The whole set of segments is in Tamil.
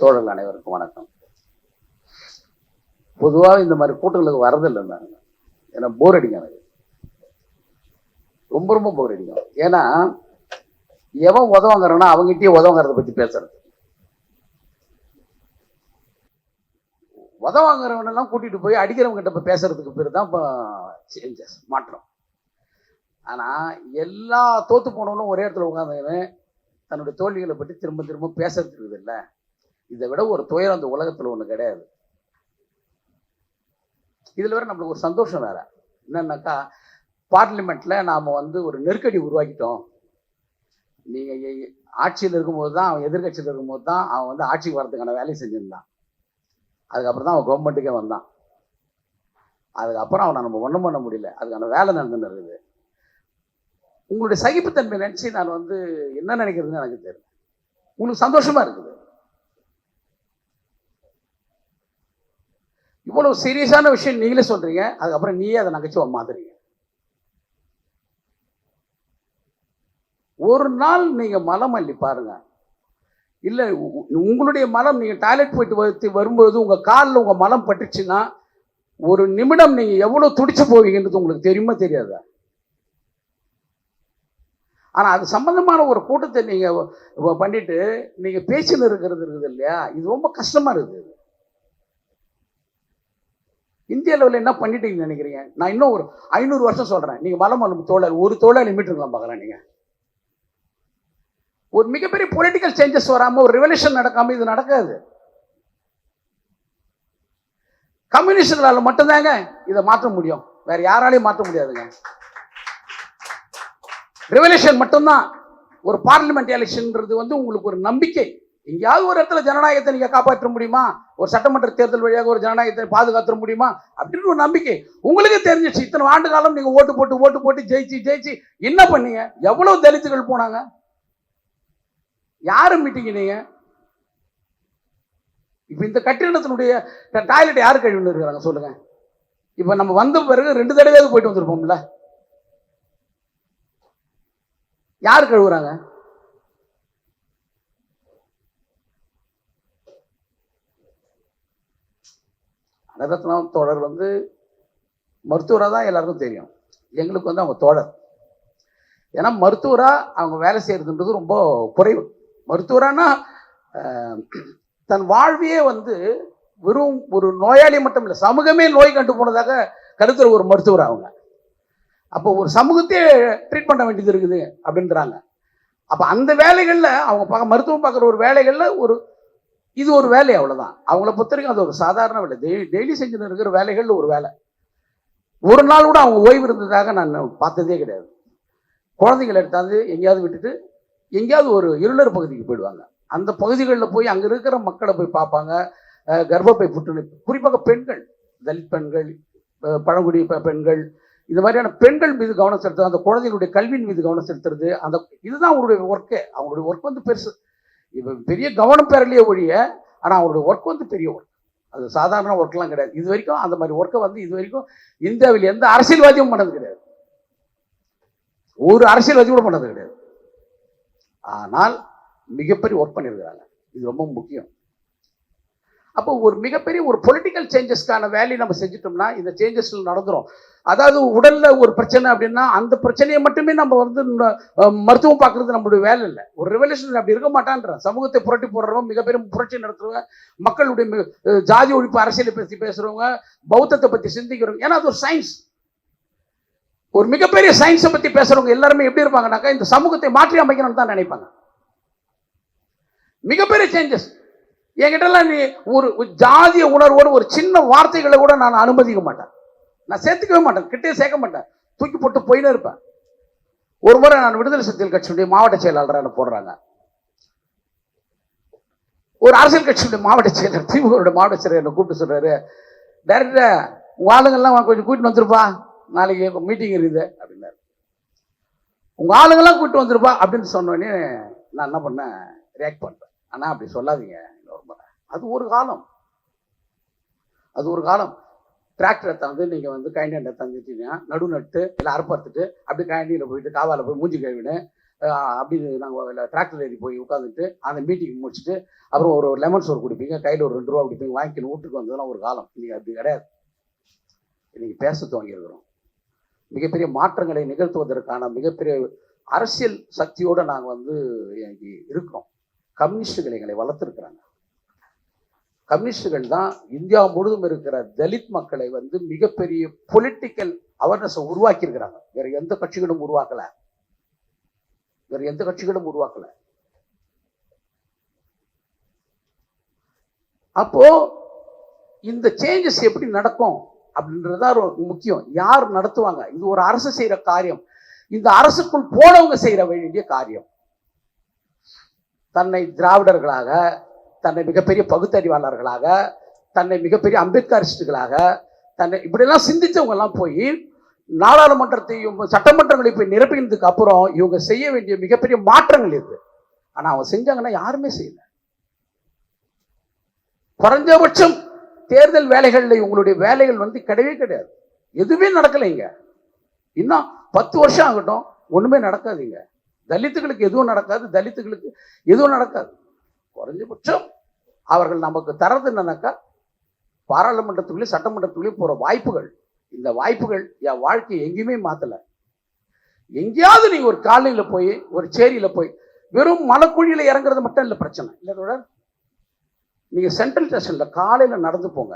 தோழர்கள் அனைவருக்கும் வணக்கம். பொதுவாக இந்த மாதிரி கூட்டங்களுக்கு வரதில்லை நான். ஏன்னா போர் அடிக்கும் எனக்கு. ரொம்ப ரொம்ப போர் அடிக்கும் ஏன்னா எவன் உதவங்கிறனா அவங்ககிட்டயே உதவங்கிறத பற்றி பேசுறது. உதவாங்கிறவனெல்லாம் கூட்டிட்டு போய் அடிக்கிறவங்ககிட்ட இப்போ போய் பேசுறதுக்கு பேர் தான் இப்போ சேஞ்சஸ் மாற்றம். ஆனால் எல்லா தோத்து போனவனும் ஒரே இடத்துல உட்காந்துன்னு தன்னுடைய தோல்விகளை பற்றி திரும்ப திரும்ப பேசுறது இல்லை. இதை விட ஒரு துயரம் அந்த உலகத்தில் ஒன்று கிடையாது. இதில் வேற நம்மளுக்கு ஒரு சந்தோஷம் வேற. என்னன்னாக்கா பார்லிமெண்ட்டில் நாம் வந்து ஒரு நெருக்கடி உருவாக்கிட்டோம். நீங்கள் ஆட்சியில் இருக்கும்போது தான் அவன் எதிர்கட்சியில் இருக்கும்போது தான் அவன் வந்து ஆட்சிக்கு வரதுக்கான வேலையை செஞ்சுருந்தான். அதுக்கப்புறம் தான் அவன் கவர்மெண்ட்டுக்கே வந்தான். அதுக்கப்புறம் அவனை நம்ம ஒன்றும் பண்ண முடியல. அதுக்கான வேலை நடந்துன்னு இருக்குது. உங்களுடைய சகிப்புத்தன்மை நினச்சி நான் வந்து என்ன நினைக்கிறதுன்னு எனக்கு தெரியல. உங்களுக்கு சந்தோஷமாக இருக்குது. இவ்வளவு சீரியஸான விஷயம் நீங்களே சொல்றீங்க. அதுக்கப்புறம் நீயே அதை நகைச்சுவை மாத்துறீங்க. ஒரு நாள் நீங்க மலம் அள்ளி பாருங்க. இல்லை உ- உங்களுடைய மலம் நீங்க டாய்லெட் போயிட்டு வரும்போது வரும்பொழுது உங்க காலில் உங்க மலம் பட்டுச்சுன்னா ஒரு நிமிடம் நீங்க எவ்வளவு துடிச்சு போவீங்கன்றது உங்களுக்கு தெரியுமா தெரியாதா? ஆனா அது சம்பந்தமான ஒரு கூட்டத்தை நீங்க பண்ணிட்டு நீங்க பேச்சுன்னு இருக்கிறது இருக்குது இல்லையா? இது ரொம்ப கஷ்டமா இருக்குது. இந்திய லெவலில் என்ன பண்ணிட்டீங்கன்னு நினைக்கிறீங்க? நான் இன்னும் ஒரு ஐநூறு வருஷம் சொல்றேன். நீங்க மலம் அனுப்பு தோழர் ஒரு தோழர் மீட்டுருக்கலாம் பார்க்குறேன் நீங்க. ஒரு மிகப்பெரிய பொலிட்டிக்கல் சேஞ்சஸ் வராமல் ஒரு ரெவல்யூஷன் நடக்காமல் இது நடக்காது. கம்யூனிஸ்டுகளால மட்டும்தாங்க இதை மாற்ற முடியும். வேற யாராலையும் மாற்ற முடியாதுங்க. ரெவல்யூஷன் மட்டும்தான். ஒரு பார்லிமெண்ட் எலெக்ஷன்ன்றது வந்து உங்களுக்கு ஒரு நம்பிக்கை. எங்கேயாவது ஒரு இடத்துல ஜனநாயகத்தை நீங்கள் காப்பாற்ற முடியுமா? ஒரு சட்டமன்ற தேர்தல் வழியாக ஒரு ஜனநாயகத்தை பாதுகாத்துற முடியுமா? அப்படின்னு ஒரு நம்பிக்கை. உங்களுக்கு தெரிஞ்சிச்சு இத்தனை ஆண்டு காலம் நீங்கள் ஓட்டு போட்டு ஓட்டு போட்டு ஜெயிச்சு ஜெயிச்சு என்ன பண்ணீங்க? எவ்வளவு தலித்துகள் போனாங்க? யாரு மீட்டிங்க நீங்கள் இப்போ இந்த கட்டிடத்தினுடைய டாய்லெட் யார் கழுவின்னு இருக்கிறாங்க சொல்லுங்க. இப்போ நம்ம வந்த பிறகு ரெண்டு தடவையாவது போயிட்டு வந்திருப்போம்ல. யார் கழுவுறாங்க? நரத்னம் தோழர் வந்து மருத்துவராக தான் எல்லாருக்கும் தெரியும். எங்களுக்கு வந்து அவங்க தோழர். ஏன்னா மருத்துவராக அவங்க வேலை செய்கிறதுன்றது ரொம்ப குறைவு. மருத்துவரானா தன் வாழ்வையே வந்து வெறும் ஒரு நோயாளி மட்டும் இல்லை சமூகமே நோய் கண்டு போனதாக கருத்துற ஒரு மருத்துவர் அவங்க. அப்போ ஒரு சமூகத்தையே ட்ரீட் பண்ண வேண்டியது இருக்குது அப்படின்றாங்க. அப்போ அந்த வேலைகளில் அவங்க பார்க்க மருத்துவம் பார்க்குற ஒரு வேலைகளில் ஒரு இது ஒரு வேலை அவ்வளோதான் அவங்கள பொறுத்த வரைக்கும் அது ஒரு சாதாரண வேலை. டெய்லி டெய்லி செஞ்சுட்டு இருக்கிற வேலைகள் ஒரு வேலை. ஒரு நாள் கூட அவங்க ஓய்வு இருந்ததாக நான் பார்த்ததே கிடையாது. குழந்தைகளை எடுத்தாந்து எங்கேயாவது விட்டுட்டு எங்கேயாவது ஒரு இருளர் பகுதிக்கு போயிடுவாங்க. அந்த பகுதிகளில் போய் அங்கே இருக்கிற மக்களை போய் பார்ப்பாங்க. கர்ப்பப்பை புற்றுநோய் குறிப்பாக பெண்கள் தலித் பெண்கள் பழங்குடி பெ- பெண்கள் இந்த மாதிரியான பெண்கள் மீது கவனம் செலுத்துறது அந்த குழந்தைகளுடைய கல்வியின் மீது கவனம் செலுத்துறது அந்த இதுதான் அவங்களுடைய ஒர்க்கே அவங்களுடைய ஒர்க் வந்து பெருசு. இப்போ பெரிய கவனம் பெறலையே ஒழிய ஆனால் அவருடைய ஒர்க் வந்து பெரிய ஒர்க் அது சாதாரண ஒர்க்லாம் கிடையாது. இது வரைக்கும் அந்த மாதிரி ஒர்க்கை வந்து இது வரைக்கும் இந்தியாவில் எந்த அரசியல்வாதியும் பண்ணது கிடையாது. ஒரு அரசியல்வாதி கூட பண்ணது கிடையாது. ஆனால் மிகப்பெரிய ஒர்க் பண்ணியிருக்கிறாங்க. இது ரொம்ப முக்கியம். அப்போ ஒரு மிகப்பெரிய ஒரு பொலிட்டிக்கல் சேஞ்சஸ்க்கான வேலையை நம்ம செஞ்சுட்டோம்னா இந்த சேஞ்சஸ் நடந்துடும் அதாவது உடல்ல ஒரு பிரச்சனை அப்படின்னா அந்த பிரச்சனையை மட்டுமே நம்ம வந்து மருத்துவம் பார்க்கறது நம்மளுடைய வேலை இல்லை. ஒரு ரெவல்யூஷன் அப்படி இருக்க மாட்டான்ற. சமூகத்தை புரட்டி போடுறவங்க மிகப்பெரிய புரட்சி நடத்துறவங்க மக்களுடைய ஜாதி ஒழிப்பு அரசியலை பற்றி பேசுறவங்க பௌத்தத்தை பற்றி சிந்திக்கிறவங்க ஏன்னா அது ஒரு சயின்ஸ் ஒரு மிகப்பெரிய சயின்ஸை பற்றி பேசுறவங்க எல்லாருமே எப்படி இருப்பாங்கனாக்கா இந்த சமூகத்தை மாற்றி அமைக்கணும்னு தான் நினைப்பாங்க. மிகப்பெரிய சேஞ்சஸ் என்கிட்டலாம் நீ ஒரு ஜாதிய உணர்வோடு ஒரு சின்ன வார்த்தைகளை கூட நான் அனுமதிக்க மாட்டேன். நான் சேர்த்துக்கவே மாட்டேன். கிட்டே சேர்க்க மாட்டேன். தூக்கி போட்டு போயின்னு இருப்பேன். ஒரு முறை நான் விடுதலை சிறுத்தைகள் கட்சியுடைய மாவட்ட செயலாளராக என்ன போடுறாங்க. ஒரு அரசியல் கட்சியுடைய மாவட்ட செயலர் திமுகவுடைய மாவட்ட செயலர் என்னை கூப்பிட்டு சொல்கிறாரு டைரக்டா உங்கள் ஆளுங்கள்லாம் கொஞ்சம் கூட்டிட்டு வந்துருப்பா. நாளைக்கு மீட்டிங் இருக்குது அப்படின்னாரு. உங்கள் ஆளுங்கெல்லாம் கூட்டிட்டு வந்துருப்பா அப்படின்னு சொன்னோடனே நான் என்ன பண்ணேன் ரியாக்ட் பண்ணுறேன் ஆனால் அப்படி சொல்லாதீங்க. அது ஒரு காலம். அது ஒரு காலம். டிராக்டரை தந்து நீங்கள் வந்து கைண்டாண்டை தந்துட்டீங்கன்னா நடு நட்டு இல்லை அறுப்பறுத்துட்டு அப்படி கைண்டியில் போயிட்டு காவால போய் மூஞ்சி கழுவினு அப்படி நாங்கள் டிராக்டர் ஏறி போய் உட்காந்துட்டு அந்த மீட்டிங் முடிச்சுட்டு அப்புறம் ஒரு லெமன் சோறு குடிப்பீங்க கையில் ஒரு ரெண்டு ரூபா குடிப்பீங்க வாங்கிக்கணும் வீட்டுக்கு வந்ததெல்லாம் ஒரு காலம். இன்னைக்கு அப்படி கிடையாது. இன்னைக்கு பேச துவங்கியிருக்கிறோம் மிகப்பெரிய மாற்றங்களை நிகழ்த்துவதற்கான மிகப்பெரிய அரசியல் சக்தியோடு நாங்கள் வந்து இன்னைக்கு இருக்கிறோம் கம்யூனிஸ்டுகள் எங்களை வளர்த்துருக்குறாங்க. கம்யூனிஸ்டுகள் தான் இந்தியா முழுதும் இருக்கிற தலித் மக்களை வந்து மிகப்பெரிய பொலிட்டிக்கல் அவேர்னஸை உருவாக்கி இருக்கிறாங்க வேற எந்த கட்சிகளும் உருவாக்கல. வேற எந்த கட்சிகளும் உருவாக்கல. அப்போ இந்த சேஞ்சஸ் எப்படி நடக்கும் அப்படின்றதுதான் முக்கியம். யார் நடத்துவாங்க? இது ஒரு அரசு செய்யற காரியம். இந்த அரசுக்குள் போனவங்க செய்யற வேண்டிய காரியம். தன்னை திராவிடர்களாக தன்னை மிகப்பெரிய பகுத்தறிவாளர்களாக தன்னை மிகப்பெரிய அம்பேத்கரிஸ்டுகளாக தன்னை இப்படியெல்லாம் சிந்திச்சவங்க எல்லாம் போய் நாடாளுமன்றத்தையும் சட்டமன்றங்களை போய் நிரப்பினதுக்கு அப்புறம் இவங்க செய்ய வேண்டிய மிகப்பெரிய மாற்றங்கள் இது. ஆனால் அவங்க செஞ்சாங்கன்னா யாருமே செய்யல. குறைஞ்சபட்சம் தேர்தல் வேலைகளில் இவங்களுடைய வேலைகள் வந்து கிடையவே கிடையாது. எதுவுமே நடக்கலைங்க இன்னும் பத்து வருஷம் ஆகட்டும் ஒன்றுமே நடக்காதுங்க தலித்துகளுக்கு எதுவும் நடக்காது தலித்துகளுக்கு எதுவும் நடக்காது. குறைஞ்சபட்சம் அவர்கள் நமக்கு தரது என்னன்னாக்கா பாராளுமன்றத்துக்குள்ளேயும் சட்டமன்றத்துக்குள்ளேயும் போற வாய்ப்புகள். இந்த வாய்ப்புகள் என் வாழ்க்கையை எங்கேயுமே மாற்றலை எங்கேயாவது நீங்க ஒரு காலையில போய் ஒரு சேரியில போய் வெறும் மலைக்குழியில இறங்குறது மட்டும் இல்லை பிரச்சனை. இல்லை தொடர் நீங்க சென்ட்ரல் ஸ்டேஷன்ல காலையில நடந்து போங்க.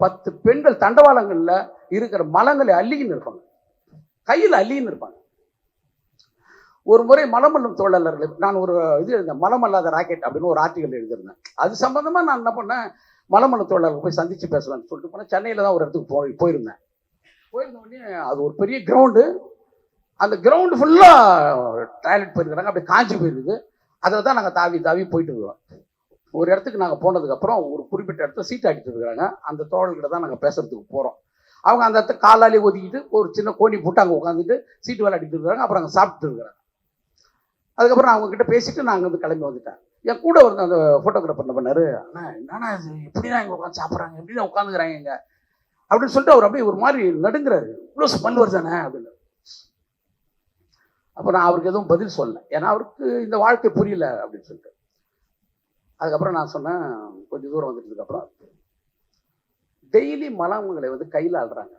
பத்து பெண்கள் தண்டவாளங்கள்ல இருக்கிற மலங்களை அள்ளிக்கின்னு இருப்பாங்க. கையில் அள்ளின்னு இருப்பாங்க. ஒரு முறை மலமல்லும் தோழர்கள் நான் ஒரு இது எழுந்தேன் மலம் அல்லாத ராக்கெட் அப்படின்னு ஒரு ஆர்டிகல் எழுதியிருந்தேன். அது சம்பந்தமாக நான் என்ன பண்ணேன் மலமல்ல தோழர்கள் போய் சந்திச்சு பேசலாம்னு சொல்லிட்டு போனேன். சென்னையில் தான் ஒரு இடத்துக்கு போய் போயிருந்தேன். போயிருந்த உடனே அது ஒரு பெரிய கிரவுண்டு அந்த கிரவுண்டு ஃபுல்லாக டாய்லெட் போயிருக்கிறாங்க அப்படியே காஞ்சி போயிருக்குது. அதில் தான் நாங்கள் தாவி தாவி போயிட்டு இருக்கிறோம் ஒரு இடத்துக்கு நாங்கள் போனதுக்கப்புறம் ஒரு குறிப்பிட்ட இடத்துல சீட் அடிட்டு இருக்கிறாங்க. அந்த தோழர்கிட்ட தான் நாங்கள் பேசுறதுக்கு போகிறோம் அவங்க அந்த இடத்த காலாலே ஒதுக்கிட்டு ஒரு சின்ன கோணி போட்டு அங்கே உட்காந்துட்டு சீட்டு வேலை விளையாடிட்டு இருக்கிறாங்க. அப்புறம் அங்கே சாப்பிட்டு இருக்கிறாங்க. அதுக்கப்புறம் அவங்க கிட்ட பேசிட்டு நான் அங்கே வந்து கிளம்பி வந்துட்டேன். என் கூட வந்து அந்த ஃபோட்டோகிராஃபர் என்ன பண்ணாரு அண்ணா என்னண்ணா இது? எப்படிதான் இங்கே உட்காந்து சாப்பிட்றாங்க? எப்படிதான் உட்காந்துக்கிறாங்க இங்கே? அப்படின்னு சொல்லிட்டு அவர் அப்படியே ஒரு மாதிரி நடுங்கிறாரு. இவ்வளோ ஸ்மெல் வருதானே? அப்படின்னு. அப்போ நான் அவருக்கு எதுவும் பதில் சொல்லலை. ஏன்னா அவருக்கு இந்த வாழ்க்கை புரியல அப்படின்னு சொல்லிட்டு. அதுக்கப்புறம் நான் சொன்னேன் கொஞ்சம் தூரம் வந்துட்டதுக்கப்புறம் டெய்லி மலங்களை வந்து கையில் அழுறாங்க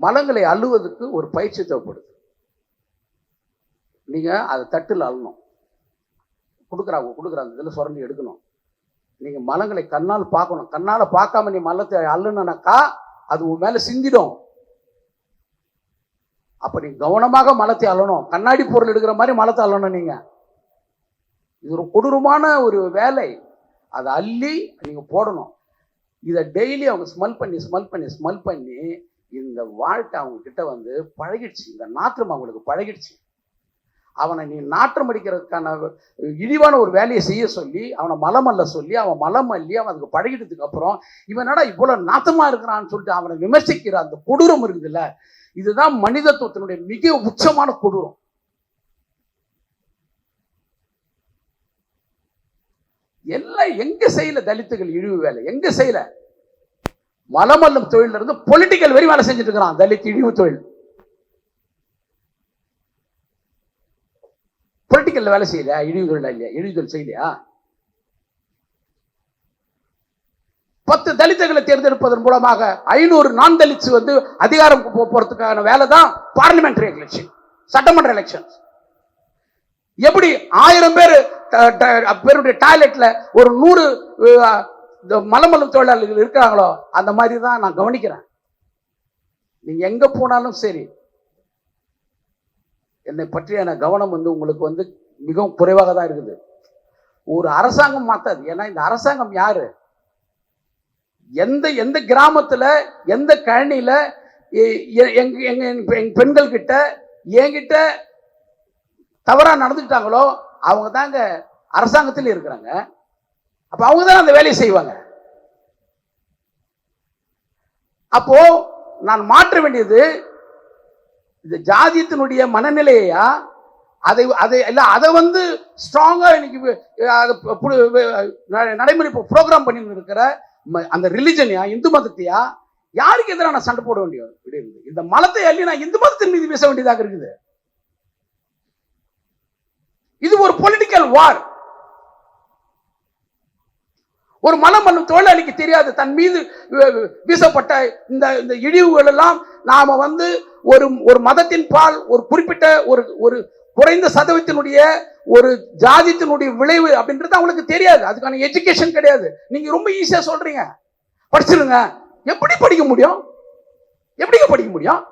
மலங்களை அழுவதுக்கு ஒரு பயிற்சி தேவைப்படுது. நீங்கள் அதை தட்டில் அள்ளணும். கொடுக்குறாங்க கொடுக்குறாங்க இதில் சுரண்டி எடுக்கணும். நீங்கள் மலங்களை கண்ணால் பார்க்கணும். கண்ணால் பார்க்காம நீ மலத்தை அள்ளுனாக்கா அது உன் மேலே சிந்திடும். அப்போ நீ கவனமாக மலத்தை அள்ளணும். கண்ணாடி பொருள் எடுக்கிற மாதிரி மலத்தை அள்ளணும் நீங்கள் இது ஒரு கொடூரமான ஒரு வேலை. அதை அள்ளி நீங்கள் போடணும். இதை டெய்லி அவங்க ஸ்மெல் பண்ணி ஸ்மெல் பண்ணி ஸ்மெல் பண்ணி இந்த வாழ்க்கை அவங்க கிட்ட வந்து பழகிடுச்சு. இந்த நாற்றம் அவங்களுக்கு பழகிடுச்சு. அவனை நீ நாற்றம் அடிக்கிறதுக்கான இழிவான ஒரு வேலையை செய்ய சொல்லி அவனை மலம் அல்ல சொல்லி அவன் மலம் அள்ளி அவன் அதுக்கு பழகிட்டதுக்கு அப்புறம் இவன் என்னடா நாத்தமாக இருக்கிறான்னு சொல்லிட்டு அவனை விமர்சிக்கிற அந்த கொடூரம் இருக்குதுல்ல இதுதான் மனிதத்துவத்தினுடைய மிக உச்சமான கொடூரம். எல்லாம் எங்க செய்யல தலித்துகள் இழிவு வேலை? எங்க செய்யல மலமல்லும் தொழிலிருந்து பொலிட்டிக்கல் வரி வேலை செஞ்சுட்டு இருக்கிறான் தலித் இழிவு தொழில். பொலிட்டிக்கல்ல வேலை செய்யலையா? இழிவுகள் இல்லையா? இழிவுகள் செய்யலையா? பத்து தலித்துகளை தேர்ந்தெடுப்பதன் மூலமாக ஐநூறு நான் தலித்து வந்து அதிகாரம் போறதுக்கான வேலை தான் பார்லிமெண்டரி எலெக்ஷன் சட்டமன்ற எலெக்ஷன் எப்படி ஆயிரம் பேர் பேருடைய டாய்லெட்ல ஒரு நூறு மலமலம் இந்த தொழிலாளர்கள் இருக்கிறாங்களோ அந்த மாதிரி தான் நான் கவனிக்கிறேன். நீங்க எங்க போனாலும் சரி என்னை பற்றியான கவனம் வந்து உங்களுக்கு வந்து மிகவும் குறைவாக தான் இருக்குது. ஒரு அரசாங்கம் மாற்றாது ஏன்னா இந்த அரசாங்கம் யாரு? எந்த எந்த கிராமத்துல எந்த கழனியில எ- எங்க எங்க எங்க பெண்கள் கிட்ட என்கிட்ட தவறாக நடந்துக்கிட்டாங்களோ அவங்க தாங்க அரசாங்கத்தில் இருக்கிறாங்க. அப்போ அவங்க தான் அந்த வேலையை செய்வாங்க. அப்போ நான் மாற்ற வேண்டியது இந்த ஜாதியத்தினுடைய மனநிலையா? அதை அதை இல்லை அதை வந்து ஸ்ட்ராங்கா இன்னைக்கு அதை ந- நடைமுறை ப்ரோக்ராம் பண்ணி இருக்கிற அந்த ரிலிஜனையா இந்து மதத்தையா? யாருக்கு எதிராக நான் சண்டை போட வேண்டிய இருக்குது இந்த மலத்தை அள்ளி நான் இந்து மதத்தின் மீது பேச வேண்டியதாக இருக்குது. இது ஒரு பொலிட்டிக்கல் வார் ஒரு மலம் தொழிலாளிக்கு தெரியாது. தன் மீது வீசப்பட்ட இந்த இந்த இழிவுகள் எல்லாம் நாம வந்து ஒரு ஒரு மதத்தின் பால் ஒரு குறிப்பிட்ட ஒரு ஒரு குறைந்த சதவீதத்தினுடைய ஒரு ஜாதித்தினுடைய விளைவு அப்படின்றது அவங்களுக்கு தெரியாது. அதுக்கான எஜுகேஷன் கிடையாது. நீங்க ரொம்ப ஈஸியா சொல்றீங்க. படிச்சிருங்க. எப்படி படிக்க முடியும்? எப்படிங்க படிக்க முடியும்?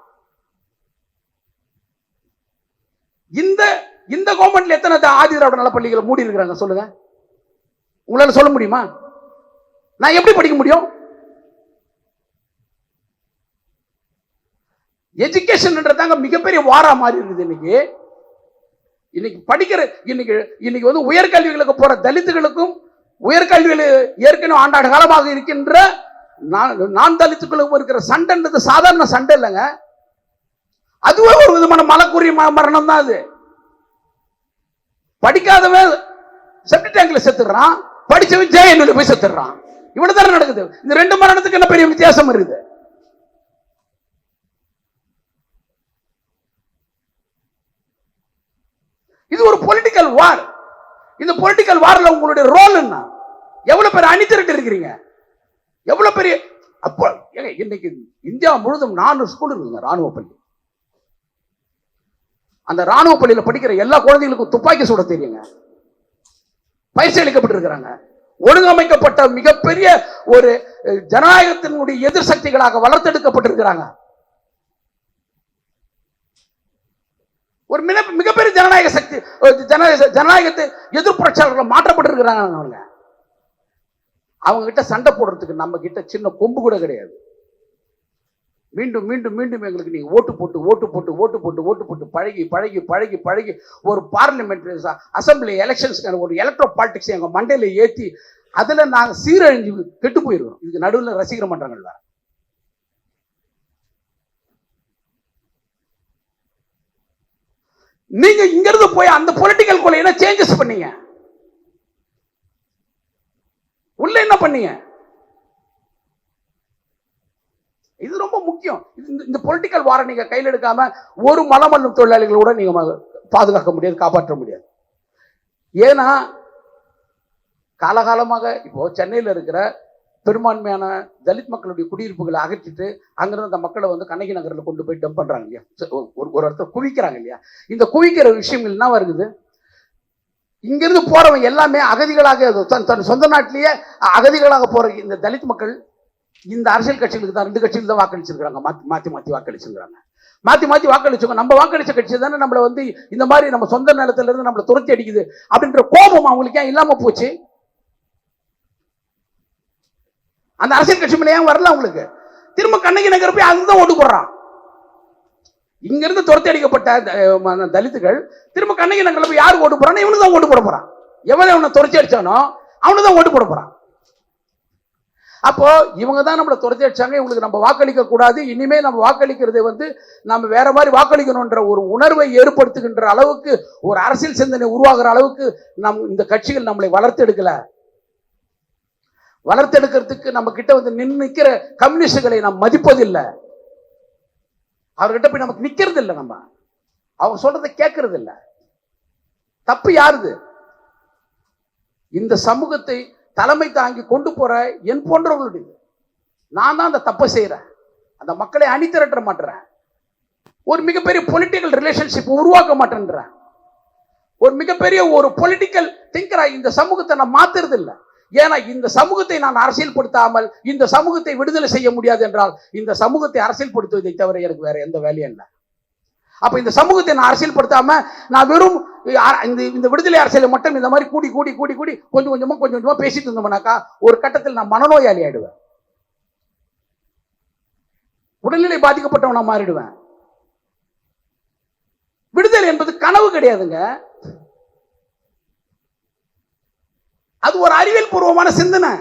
இந்த இந்த கவர்மெண்ட்ல எத்தனை ஆதி திராவிட நல பள்ளிகளை மூடி இருக்கிறாங்க சொல்லுங்க. உங்களால சொல்ல முடியுமா? நான் எப்படி படிக்க முடியும்? எஜுகேஷன்ன்றதாங்க மிகப்பெரிய வாரா மாறி இருக்குது இன்னைக்கு. இன்னைக்கு படிக்கிற இன்னைக்கு இன்னைக்கு வந்து உயர்கல்விகளுக்கு போற தலித்துகளுக்கும் உயர்கல்வியில் ஏற்கனவே ஆண்டாண்டு காலமாக இருக்கின்ற நான் நான் தலித்துக்களுக்கும் இருக்கிற சண்டைன்றது சாதாரண சண்டை இல்லைங்க. அதுவே ஒரு விதமான மலக்குரிய மரணம் தான் அது. படிக்காதவன் செப்டி டேங்க்ல செத்துடுறான் படிச்சவன் ஜெயலலிதா போய் செத்துடுறான். இவ்வளவு தானே நடக்குது? இந்த ரெண்டு மரணத்துக்கு என்ன பெரிய வித்தியாசம் இருக்குது இது ஒரு பொலிட்டிக்கல் வார் இந்த பொலிட்டிக்கல் வார்ல உங்களுடைய ரோல் என்ன? எவ்வளோ பேர் அணி திரட்டு இருக்கிறீங்க? எவ்வளோ பெரிய அப்போ ஏங்க, இன்னைக்கு இந்தியா முழுதும் நானூறு ஸ்கூல் இருக்குங்க ராணுவ பள்ளி. அந்த ராணுவ பள்ளியில படிக்கிற எல்லா குழந்தைகளுக்கும் துப்பாக்கி சுட தெரியுங்க. பயிற்சியளிக்கப்பட்டிருக்கிறாங்க ஒழுங்கமைக்கப்பட்ட மிகப்பெரிய ஒரு ஜனநாயகத்தினுடைய எதிர் சக்திகளாக வளர்த்தெடுக்கப்பட்டிருக்கிறாங்க. ஒரு மிக மிகப்பெரிய ஜனநாயக சக்தி ஜனநாயக ஜனநாயகத்தை எதிர்ப்புரட்சியாளர்கள் மாற்றப்பட்டிருக்கிறாங்க அவங்க. அவங்க கிட்ட சண்டை போடுறதுக்கு நம்ம கிட்ட சின்ன கொம்பு கூட கிடையாது. மீண்டும் மீண்டும் மீண்டும் எங்களுக்கு நீங்கள் ஓட்டு போட்டு ஓட்டு போட்டு ஓட்டு போட்டு ஓட்டு போட்டு பழகி பழகி பழகி பழகி ஒரு பார்லிமெண்ட்ரி அசம்பிளி எலெக்ஷன்ஸ்க்கான ஒரு எலக்ட்ரோ பாலிட்டிக்ஸ் எங்கள் மண்டையில் ஏற்றி அதில் நாங்கள் சீரழிஞ்சு கெட்டு போயிருக்கோம் இதுக்கு நடுவில் ரசிகர் மன்றங்கள் வேறு நீங்க இங்க இருந்து போய் அந்த பொலிட்டிக்கல் கொலை என்ன சேஞ்சஸ் பண்ணீங்க? உள்ள என்ன பண்ணீங்க? இது ரொம்ப முக்கியம். இது இந்த- இந்த பொலிட்டிக்கல் வாரை நீங்க கையில் எடுக்காம ஒரு மலமல்லும் தொழிலாளிகளோட நீங்க பாதுகாக்க முடியாது காப்பாற்ற முடியாது. ஏன்னா காலகாலமாக இப்போ சென்னையில் இருக்கிற பெரும்பான்மையான தலித் மக்களுடைய குடியிருப்புகளை அகற்றிட்டு அங்கிருந்து அந்த மக்களை வந்து கண்ணகி நகரில் கொண்டு போய் டம்ப் பண்றாங்க இல்லையா? ஒரு ஒரு இடத்துல குவிக்கிறாங்க இல்லையா? இந்த குவிக்கிற விஷயங்கள் என்ன வருது இங்கிருந்து போறவன் எல்லாமே அகதிகளாக தன் தன் சொந்த நாட்டிலேயே அகதிகளாக போற இந்த தலித் மக்கள் இந்த அரசியல் கட்சிகளுக்கு தான் ரெண்டு கட்சிகளுக்கு தான் வாக்களிச்சிருக்காங்க மாத்தி மாத்தி வாக்களிச்சிருக்கிறாங்க. வாக்களிச்சிருக்காங்க மாத்தி மாத்தி வாக்களிச்சோங்க நம்ம வாக்களிச்ச கட்சி தானே நம்மளை வந்து இந்த மாதிரி நம்ம சொந்த நிலத்துல நம்மளை துரத்தி அடிக்குது அப்படின்ற கோபம் அவங்களுக்கு ஏன் இல்லாம போச்சு? அந்த அரசியல் கட்சி மேலே ஏன் வரல அவங்களுக்கு? திரும்ப கண்ணகி நகர் போய் அதுதான் ஓட்டு போடுறான். இங்கிருந்து துரத்தி அடிக்கப்பட்ட த- தலித்துகள் திரும்ப கண்ணகி நகரில் போய் யாருக்கு ஓட்டு போறான்னு இவனுக்கு தான் ஓட்டு போட போறான். எவன் அவனை துரத்தி அடிச்சானோ அவனுக்கு தான் ஓட்டு போட போறான். அப்போ இவங்க தான் நம்மளை துரத்தி அடிச்சாங்க இவங்களுக்கு நம்ம வாக்களிக்க கூடாது இனிமே நம்ம வாக்களிக்கிறதை வந்து நம்ம வேற மாதிரி வாக்களிக்கணும்ன்ற ஒரு உணர்வை ஏற்படுத்துகின்ற அளவுக்கு ஒரு அரசியல் சிந்தனை உருவாகிற அளவுக்கு நம் இந்த கட்சிகள் நம்மளை வளர்த்து எடுக்கல. வளர்த்தெடுக்கிறதுக்கு நம்ம கிட்ட வந்து நின்னு நிக்கிற கம்யூனிஸ்டுகளை நாம் மதிப்பதில்லை. அவர்கிட்ட போய் நமக்கு நிக்கிறது இல்லை நம்ம. அவங்க சொல்றதை கேட்கறது இல்லை தப்பு யாருது? இந்த சமூகத்தை தலைமை தாங்கி கொண்டு போற என் போன்றவர்களுடைய நான் தான் அந்த தப்பை செய்யறேன் அந்த மக்களை அணி திரட்ட மாட்டேறேன். ஒரு மிகப்பெரிய பொலிட்டிக்கல் ரிலேஷன்ஷிப் உருவாக்க மாட்டேன்றேன். ஒரு மிகப்பெரிய ஒரு பொலிட்டிக்கல் திங்கரா இந்த சமூகத்தை நான் மாத்துறது இல்லை ஏன்னா இந்த சமூகத்தை நான் அரசியல்படுத்தாமல் இந்த சமூகத்தை விடுதலை செய்ய முடியாது என்றால் இந்த சமூகத்தை அரசியல்படுத்துவதை தவிர எனக்கு வேற எந்த வேலையும் இல்லை. அப்ப இந்த சமூகத்தை நான் அரசியல்படுத்தாம நான் வெறும் இந்த இந்த விடுதலை அரசியலை மட்டும் இந்த மாதிரி கூடி கூடி கூடி கூடி கொஞ்சம் கொஞ்சமா கொஞ்சம் கொஞ்சமா பேசிட்டு இருந்தோம்னாக்கா ஒரு கட்டத்தில் நான் மனநோயாளி ஆயிடுவேன். உடல்நிலை பாதிக்கப்பட்டவனா மாறிடுவேன். விடுதலை என்பது கனவு கிடையாதுங்க. அது ஒரு அறிவியல் பூர்வமான சிந்தனை.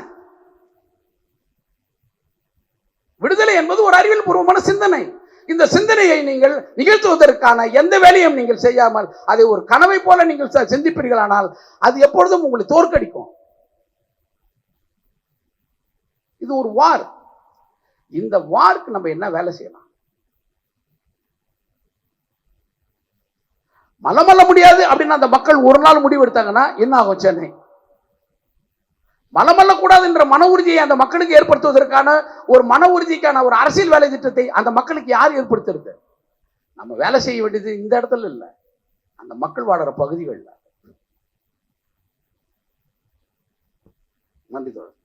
விடுதலை என்பது ஒரு அறிவியல் பூர்வமான சிந்தனை. இந்த சிந்தனையை நீங்கள் நிகழ்த்துவதற்கான எந்த வேலையும் நீங்கள் செய்யாமல் அதை ஒரு கனவை போல நீங்கள் சிந்திப்பீர்களானால் அது எப்பொழுதும் உங்களை தோற்கடிக்கும். இது ஒரு வார் இந்த வார்க்கு நம்ம என்ன வேலை செய்யலாம்? மலமல்ல முடியாது அப்படின்னு அந்த மக்கள் ஒரு நாள் முடிவு எடுத்தாங்கன்னா என்ன ஆகும் சென்னை? மலமல்ல கூடாதுன்ற மன உறுதியை அந்த மக்களுக்கு ஏற்படுத்துவதற்கான ஒரு மன உறுதிக்கான ஒரு அரசியல் வேலை திட்டத்தை அந்த மக்களுக்கு யார் ஏற்படுத்துறது? நம்ம வேலை செய்ய வேண்டியது இந்த இடத்துல இல்லை. அந்த மக்கள் வாழற பகுதிகளில். நன்றி தொடர்